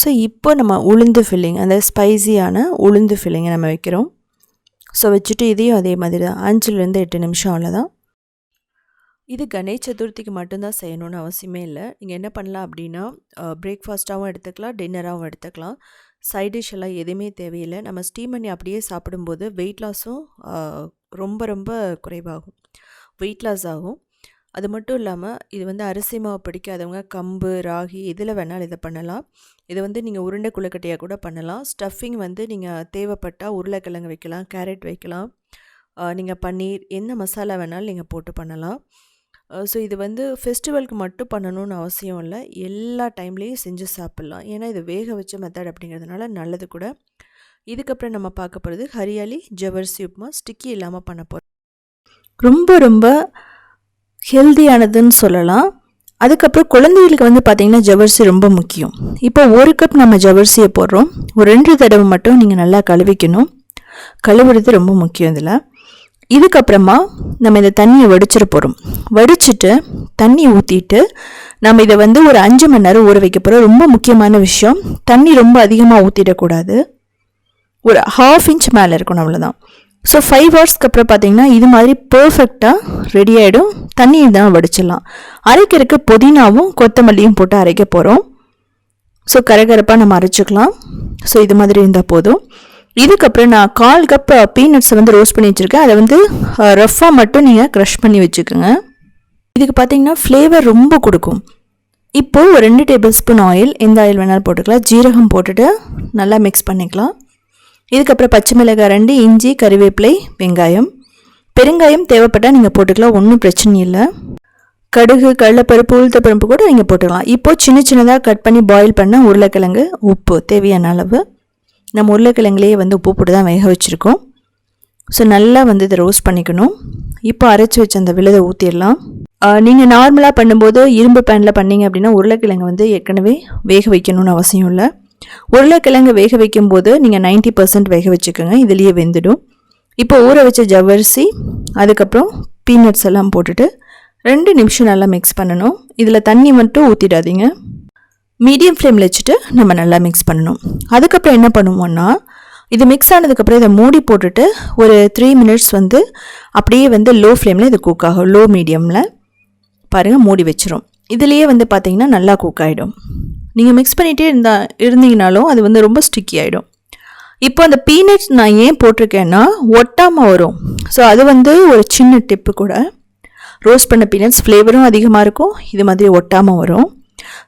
ஸோ இப்போ நம்ம உளுந்து ஃபில்லிங் அந்த ஸ்பைசியான உளுந்து ஃபில்லிங்கை நம்ம வைக்கிறோம். ஸோ வச்சுட்டு இதையும் அதே மாதிரி தான். அஞ்சுலேருந்து எட்டு நிமிஷம் அவ்வளோதான் இது கணேஷ் சதுர்த்திக்கு மட்டும்தான் செய்யணும்னு அவசியமே இல்லை. நீங்கள் என்ன பண்ணலாம் அப்படின்னா பிரேக்ஃபாஸ்ட்டாகவும் எடுத்துக்கலாம் டின்னராகவும் எடுத்துக்கலாம். சைட் டிஷ் எல்லாம் எதுவுமே தேவையில்லை. நம்ம ஸ்டீம் பண்ணி அப்படியே சாப்பிடும்போது வெயிட் லாஸும் ரொம்ப ரொம்ப குறைவாகும். வெயிட் லாஸ் ஆகும். அது மட்டும் இல்லாமல் இது வந்து அரிசி மாவு பிடிக்காதவங்க கம்பு ராகி இதில் வேணாலும் இதை பண்ணலாம். இதை வந்து நீங்கள் உருண்டை குளக்கட்டையாக கூட பண்ணலாம். ஸ்டஃபிங் வந்து நீங்கள் தேவைப்பட்டால் உருளைக்கிழங்கு வைக்கலாம் கேரட் வைக்கலாம். நீங்கள் பன்னீர் என்ன மசாலா வேணாலும் நீங்கள் போட்டு பண்ணலாம். ஸோ இது வந்து ஃபெஸ்டிவலுக்கு மட்டும் பண்ணணும்னு அவசியம் இல்லை. எல்லா டைம்லேயும் செஞ்சு சாப்பிட்லாம். ஏன்னா இது வேக வச்ச மெத்தட் அப்படிங்கிறதுனால நல்லது கூட. இதுக்கப்புறம் நம்ம பார்க்க போகிறது ஹரியாலி ஜவர்சி உப்புமா ஸ்டிக்கி இல்லாமல் பண்ண போகிறோம் ரொம்ப ரொம்ப ஹெல்தியானதுன்னு சொல்லலாம். அதுக்கப்புறம் குழந்தைகளுக்கு வந்து பார்த்திங்கன்னா ஜவர்சி ரொம்ப முக்கியம். இப்போ ஒரு கப் நம்ம ஜவர்சியை போடுறோம். ஒரு ரெண்டு தடவை மட்டும் நீங்கள் நல்லா கழுவிக்கணும். கழுவுறது ரொம்ப முக்கியம் இதில். இதுக்கப்புறமா நம்ம இந்த தண்ணியை வடிச்சிட போகிறோம் வடிச்சிட்டு தண்ணி ஊற்றிட்டு நம்ம இதை வந்து ஒரு அஞ்சு மணி நேரம் ஊற வைக்க போகிறோம் ரொம்ப முக்கியமான விஷயம் தண்ணி ரொம்ப அதிகமாக ஊற்றிடக்கூடாது ஒரு ஹாஃப் இன்ச் மேலே இருக்கணும் அவ்வளோதான் ஸோ ஃபைவ் ஹவர்ஸ்க்கு அப்புறம் பார்த்தீங்கன்னா இது மாதிரி பர்ஃபெக்டாக ரெடி ஆகிடும் தண்ணியை தான் வடிச்சிடலாம். அரைக்கிறதுக்கு புதினாவும் கொத்தமல்லியும் போட்டு அரைக்க போகிறோம் ஸோ கரகரப்பாக நம்ம அரைச்சிக்கலாம். ஸோ இது மாதிரி இருந்தால் போதும். இதுக்கப்புறம் நான் கால் கப் பீனட்ஸை வந்து ரோஸ்ட் பண்ணி வச்சுருக்கேன். அதை வந்து ரஃப்பாக மட்டும் நீங்கள் க்ரஷ் பண்ணி வச்சுக்கோங்க. இதுக்கு பார்த்தீங்கன்னா ஃப்ளேவர் ரொம்ப கொடுக்கும். இப்போது ஒரு ரெண்டு டேபிள் ஸ்பூன் ஆயில் எந்த ஆயில் வேணாலும் போட்டுக்கலாம். ஜீரகம் போட்டுட்டு நல்லா மிக்ஸ் பண்ணிக்கலாம். இதுக்கப்புறம் பச்சை மிளகாய் ரெண்டு இஞ்சி கறிவேப்பிலை வெங்காயம். பெருங்காயம் தேவைப்பட்டால் நீங்கள் போட்டுக்கலாம் ஒன்றும் பிரச்சனை இல்லை. கடுகு கடலைப்பருப்பு உளுத்தப்பருப்பு கூட நீங்கள் போட்டுக்கலாம். இப்போது சின்ன சின்னதாக கட் பண்ணி பாயில் பண்ண உருளைக்கிழங்கு உப்பு தேவையான அளவு. நம்ம உருளைக்கிழங்குலேயே வந்து உப்பு போட்டு தான் வேக வச்சுருக்கோம். ஸோ நல்லா வந்து இதை ரோஸ்ட் பண்ணிக்கணும். இப்போ அரைச்சி வச்ச அந்த விழுதை ஊற்றிடலாம் நீங்கள் நார்மலாக பண்ணும்போது இரும்பு பேனில் பண்ணிங்க அப்படின்னா உருளைக்கிழங்கு வந்து ஏற்கனவே வேக வைக்கணும்னு அவசியம் இல்லை. உருளைக்கிழங்கு வேக வைக்கும்போது நீங்கள் நைன்ட்டி பர்சன்ட் வேக வச்சுக்கோங்க. இதுலேயே வெந்துடும். இப்போ ஊற வச்ச ஜவ்வரிசி அதுக்கப்புறம் பீனட்ஸ் எல்லாம் போட்டுட்டு ரெண்டு நிமிஷம் நல்லா மிக்ஸ் பண்ணணும். இதில் தண்ணி மட்டும் ஊற்றிடாதீங்க மீடியம் ஃப்ளேமில் வச்சுட்டு நம்ம நல்லா மிக்ஸ் பண்ணணும். அதுக்கப்புறம் என்ன பண்ணுவோம்னா இது மிக்ஸ் ஆனதுக்கப்புறம் இதை மூடி போட்டுட்டு ஒரு த்ரீ மினிட்ஸ் வந்து அப்படியே வந்து லோ ஃப்ளேமில் இது குக் ஆகும். லோ மீடியமில் பாருங்கள் மூடி வச்சிரும். இதுலேயே வந்து பார்த்திங்கன்னா நல்லா குக் ஆகிடும் நீங்கள் மிக்ஸ் பண்ணிகிட்டே இருந்தா இருந்தீங்கனாலும் அது வந்து ரொம்ப ஸ்டிக்கி ஆகிடும் இப்போ அந்த பீனட்ஸ் நான் ஏன் போட்டிருக்கேன்னா ஒட்டாமல் வரும். ஸோ அது வந்து ஒரு சின்ன டிப்பு கூட. ரோஸ்ட் பண்ண பீனட்ஸ் ஃப்ளேவரும் அதிகமாக இருக்கும். இது மாதிரி ஒட்டாமல் வரும்.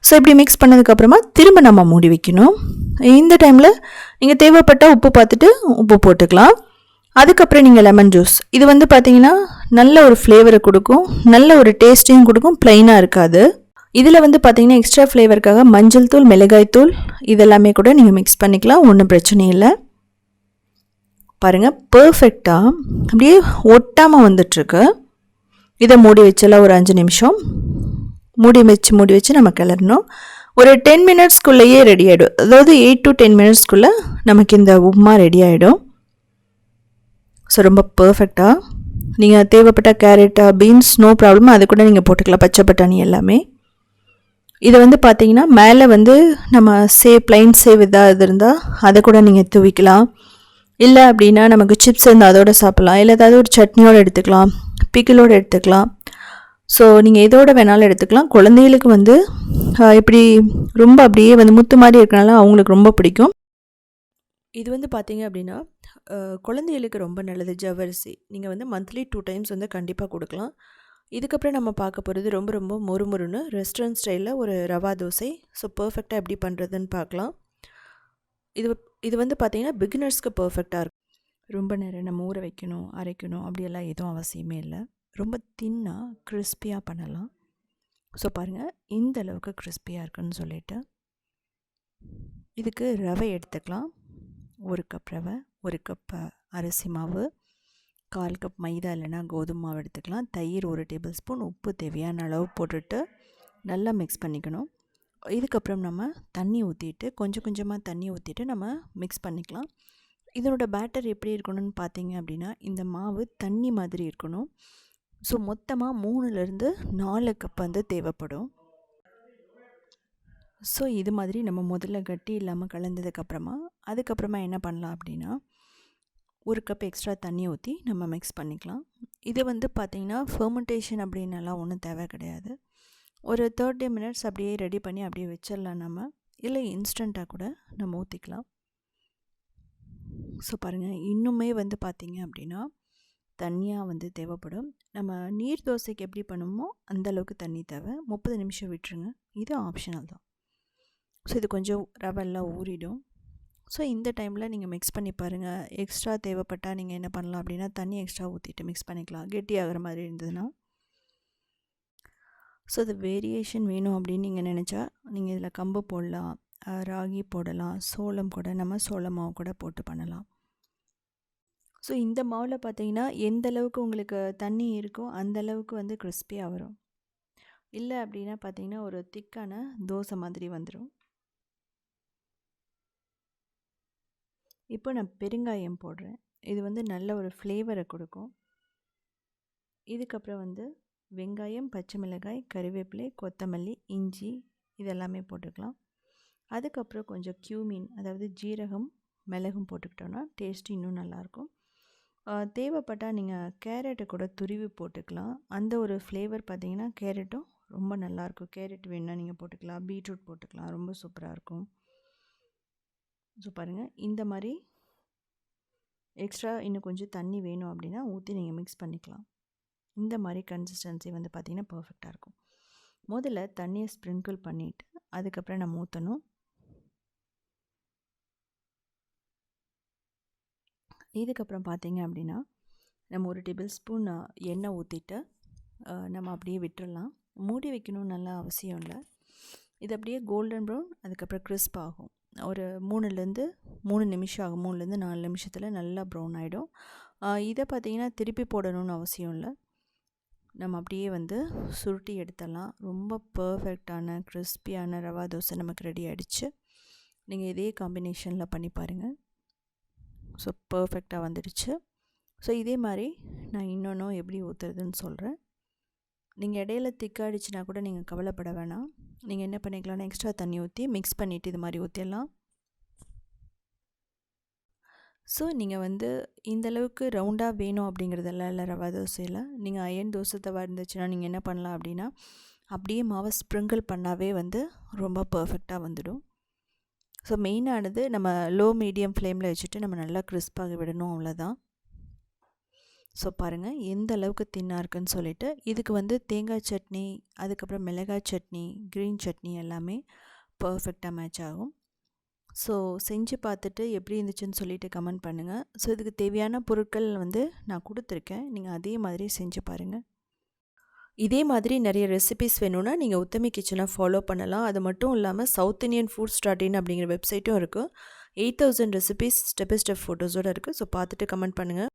ஸோ இப்படி மிக்ஸ் பண்ணதுக்கப்புறமா திரும்ப நம்ம மூடி வைக்கணும். இந்த டைமில் நீங்கள் தேவைப்பட்டால் உப்பு பார்த்துட்டு உப்பு போட்டுக்கலாம். அதுக்கப்புறம் நீங்கள் லெமன் ஜூஸ் இது வந்து பார்த்தீங்கன்னா நல்ல ஒரு ஃப்ளேவரை கொடுக்கும். நல்ல ஒரு டேஸ்ட்டையும் கொடுக்கும். ப்ளைனாக இருக்காது. இதில் வந்து பார்த்தீங்கன்னா எக்ஸ்ட்ரா ஃப்ளேவருக்காக மஞ்சள் தூள் மிளகாய் தூள் இதெல்லாமே கூட நீங்கள் மிக்ஸ் பண்ணிக்கலாம். ஒன்றும் பிரச்சனை இல்லை. பாருங்கள் பர்ஃபெக்டாக அப்படியே ஒட்டாமல் வந்துட்டுருக்கு இதை மூடி வச்சலாம் ஒரு அஞ்சு நிமிஷம். மூடி வச்சு மூடி வச்சு நம்ம கிளறணும். ஒரு டென் மினிட்ஸ்க்குள்ளேயே ரெடி ஆகிடும் அதாவது எயிட் டு டென் மினிட்ஸ்க்குள்ளே நமக்கு இந்த உப்மா ரெடி ஆகிடும் ஸோ ரொம்ப பர்ஃபெக்டாக நீங்கள் தேவைப்பட்ட கேரட்டா பீன்ஸ் நோ ப்ராப்ளம் அது கூட நீங்கள் போட்டுக்கலாம். பச்சை பட்டாணி எல்லாமே. இதை வந்து பார்த்தீங்கன்னா மேலே வந்து நம்ம சே பிளைன் சேவ் எதாவது இருந்தால் அதை கூட நீங்கள் தூவிக்கலாம். இல்லை அப்படின்னா நமக்கு சிப்ஸ் இருந்தால் அதோடு சாப்பிட்லாம். இல்லை ஏதாவது ஒரு சட்னியோடு எடுத்துக்கலாம். பிக்கிலோடு எடுத்துக்கலாம். ஸோ நீங்கள் எதோட வேணாலும் எடுத்துக்கலாம். குழந்தைகளுக்கு வந்து இப்படி ரொம்ப அப்படியே வந்து முத்து மாதிரி இருக்கனால அவங்களுக்கு ரொம்ப பிடிக்கும். இது வந்து பார்த்தீங்க அப்படின்னா குழந்தைகளுக்கு ரொம்ப நல்லது ஜவ்வரிசி. நீங்கள் வந்து மந்த்லி டூ டைம்ஸ் வந்து கண்டிப்பாக கொடுக்கலாம். இதுக்கப்புறம் நம்ம பார்க்க போகிறது ரொம்ப ரொம்ப மொறுமொறுன்னு ரெஸ்டாரண்ட் ஸ்டைலில் ஒரு ரவா தோசை. ஸோ பர்ஃபெக்டாக எப்படி பண்ணுறதுன்னு பார்க்கலாம். இது இது வந்து பார்த்திங்கன்னா பிகினர்ஸ்க்கு பர்ஃபெக்டாக இருக்கும். ரொம்ப நேரம் நம்ம ஊற வைக்கணும் அரைக்கணும் அப்படியெல்லாம் எதுவும் அவசியமே இல்லை. ரொம்ப தின்னாக கிறிஸ்பியாக பண்ணலாம். ஸோ பாருங்கள் இந்த அளவுக்கு கிறிஸ்பியாக இருக்குன்னு சொல்லிட்டு. இதுக்கு ரவை எடுத்துக்கலாம். ஒரு கப் ரவை ஒரு கப் அரிசி மாவு கால் கப் மைதா இல்லைனா கோதுமை மாவு எடுத்துக்கலாம். தயிர் ஒரு டேபிள் ஸ்பூன் உப்பு தேவையான அளவு போட்டுட்டு நல்லா மிக்ஸ் பண்ணிக்கணும். இதுக்கப்புறம் நம்ம தண்ணி ஊற்றிட்டு கொஞ்சம் கொஞ்சமாக தண்ணி ஊற்றிட்டு நம்ம மிக்ஸ் பண்ணிக்கலாம். இதனோட பேட்டர் எப்படி இருக்கணும்னு பார்த்தீங்க அப்படின்னா இந்த மாவு தண்ணி மாதிரி இருக்கணும். ஸோ மொத்தமாக மூணுலேருந்து நாலு கப் வந்து தேவைப்படும். ஸோ இது மாதிரி நம்ம முதல்ல கட்டி இல்லாமல் கலந்ததுக்கப்புறமா அதுக்கப்புறமா என்ன பண்ணலாம் அப்படின்னா ஒரு கப் எக்ஸ்ட்ரா தண்ணி ஊற்றி நம்ம மிக்ஸ் பண்ணிக்கலாம். இது வந்து பார்த்திங்கன்னா ஃபர்மெண்டேஷன் அப்படின்னலாம் ஒன்றும் தேவை கிடையாது. ஒரு தேர்ட்டி மினிட்ஸ் அப்படியே ரெடி பண்ணி அப்படியே வச்சிடலாம் நம்ம. இல்லை இன்ஸ்டண்ட்டாக கூட நம்ம ஊற்றிக்கலாம் ஸோ பாருங்கள் இன்னுமே வந்து பார்த்திங்க அப்படின்னா தண்ணியாக வந்து தேவைப்படும். நம்ம நீர் தோசைக்கு எப்படி பண்ணுமோ அந்தளவுக்கு தண்ணி தேவை. முப்பது நிமிஷம் விட்டுருங்க. இது ஆப்ஷனல் தான். ஸோ இது கொஞ்சம் ரவெல்லாம் ஊறிடும். ஸோ இந்த டைமில் நீங்கள் மிக்ஸ் பண்ணி பாருங்கள் எக்ஸ்ட்ரா தேவைப்பட்டால் நீங்கள் என்ன பண்ணலாம் அப்படின்னா தண்ணி எக்ஸ்ட்ரா ஊற்றிட்டு மிக்ஸ் பண்ணிக்கலாம். கெட்டி ஆகிற மாதிரி இருந்ததுன்னா. ஸோ அது வேரியேஷன் வேணும் அப்படின்னு நீங்கள் நினச்சா நீங்கள் இதில் கம்பு போடலாம் ராகி போடலாம் சோளம் கூட நம்ம சோள மாவு கூட போட்டு பண்ணலாம். ஸோ இந்த மாவில் பார்த்தீங்கன்னா எந்த அளவுக்கு உங்களுக்கு தண்ணி இருக்கோ அந்த அளவுக்கு வந்து கிறிஸ்பியாக வரும். இல்லை அப்படின்னா பார்த்தீங்கன்னா ஒரு திக்கான தோசை மாதிரி வந்துடும் இப்போ நான் பெருங்காயம் போடுறேன். இது வந்து நல்ல ஒரு ஃப்ளேவரை கொடுக்கும். இதுக்கப்புறம் வந்து வெங்காயம் பச்சை மிளகாய் கறிவேப்பிலை கொத்தமல்லி இஞ்சி இதெல்லாமே போட்டுக்கலாம். அதுக்கப்புறம் கொஞ்சம் க்யூமீன் அதாவது ஜீரகம் மிளகும் போட்டுக்கிட்டோன்னா டேஸ்ட் இன்னும் நல்லாயிருக்கும். தேவைப்பட்டால் நீங்கள் கேரட்டை கூட துருவி போட்டுக்கலாம். அந்த ஒரு ஃப்ளேவர் பார்த்தீங்கன்னா கேரட்டும் ரொம்ப நல்லாயிருக்கும் கேரட் வேணுன்னா நீங்கள் போட்டுக்கலாம். பீட்ரூட் போட்டுக்கலாம். ரொம்ப சூப்பராக இருக்கும். ஸோ பாருங்கள் இந்த மாதிரி எக்ஸ்ட்ரா இன்னும் கொஞ்சம் தண்ணி வேணும் அப்படின்னா ஊற்றி நீங்கள் மிக்ஸ் பண்ணிக்கலாம். இந்த மாதிரி கன்சிஸ்டன்சி வந்து பார்த்திங்கன்னா பர்ஃபெக்டாக இருக்கும். முதல்ல தண்ணியை ஸ்ப்ரிங்கிள் பண்ணிவிட்டு அதுக்கப்புறம் நம்ம ஊற்றணும் இதுக்கப்புறம் பார்த்தீங்க அப்படின்னா நம்ம ஒரு டேபிள் ஸ்பூன் எண்ணெய் ஊற்றிட்டு நம்ம அப்படியே விட்டுடலாம் மூடி வைக்கணும் நல்லா அவசியம் இல்லை. இது அப்படியே கோல்டன் ப்ரௌன் அதுக்கப்புறம் கிறிஸ்ப் ஆகும். ஒரு மூணுலேருந்து மூணு நிமிஷம் ஆகும். மூணுலேருந்து நாலு நிமிஷத்தில் நல்லா ப்ரௌன் ஆகிடும் இதை பார்த்திங்கன்னா திருப்பி போடணும்னு அவசியம் இல்லை. நம்ம அப்படியே வந்து சுருட்டி எடுத்துடலாம். ரொம்ப பர்ஃபெக்டான கிறிஸ்பியான ரவா தோசை நமக்கு ரெடி ஆகிடுச்சு நீங்கள் இதே காம்பினேஷனில் பண்ணி பாருங்கள் ஸோ பர்ஃபெக்டாக வந்துடுச்சு. ஸோ இதே மாதிரி நான் இன்னொன்றும் எப்படி ஊற்றுறதுன்னு சொல்கிறேன் நீங்கள் இடையில திக்காடிச்சுனா கூட நீங்கள் கவலைப்பட வேணாம். நீங்கள் என்ன பண்ணிக்கலாம்னா எக்ஸ்ட்ரா தண்ணி ஊற்றி மிக்ஸ் பண்ணிவிட்டு இது மாதிரி ஊற்றிடலாம் ஸோ நீங்கள் வந்து இந்தளவுக்கு ரவுண்டாக வேணும் அப்படிங்கிறதெல்லாம் இல்லை ரவா தோசையில். நீங்கள் அயன் தோசை தவா இருந்துச்சுன்னா நீங்கள் என்ன பண்ணலாம் அப்படின்னா அப்படியே மாவை ஸ்ப்ரிங்கிள் பண்ணாவே வந்து ரொம்ப பர்ஃபெக்டாக வந்துடும். ஸோ மெயினானது நம்ம லோ மீடியம் ஃப்ளேமில் வச்சுட்டு நம்ம நல்லா க்ரிஸ்பாக விடணும் அவ்வளோதான் ஸோ பாருங்கள் எந்த அளவுக்கு தின்னாக இருக்குன்னு சொல்லிட்டு இதுக்கு வந்து தேங்காய் சட்னி அதுக்கப்புறம் மிளகாய் சட்னி க்ரீன் சட்னி எல்லாமே பர்ஃபெக்டாக மேட்ச் ஆகும். ஸோ செஞ்சு பார்த்துட்டு எப்படி இருந்துச்சுன்னு சொல்லிட்டு கமெண்ட் பண்ணுங்கள் ஸோ இதுக்கு தேவையான பொருட்கள் வந்து நான் கொடுத்துருக்கேன். நீங்கள் அதே மாதிரி செஞ்சு பாருங்கள் இதே மாதிரி நிறைய ரெசிபிஸ் வேணும்னா நீங்கள் உத்தமி கிச்சனை ஃபாலோ பண்ணலாம். அது மட்டும் இல்லாமல் சவுத் இந்தியன் ஃபுட் ஸ்டார்டின் அப்படிங்கிற வெப்சைட்டும் இருக்குது eight thousand recipes step by step ஃபோட்டோஸோடு இருக்குது ஸோ பார்த்துட்டு கமெண்ட் பண்ணுங்கள்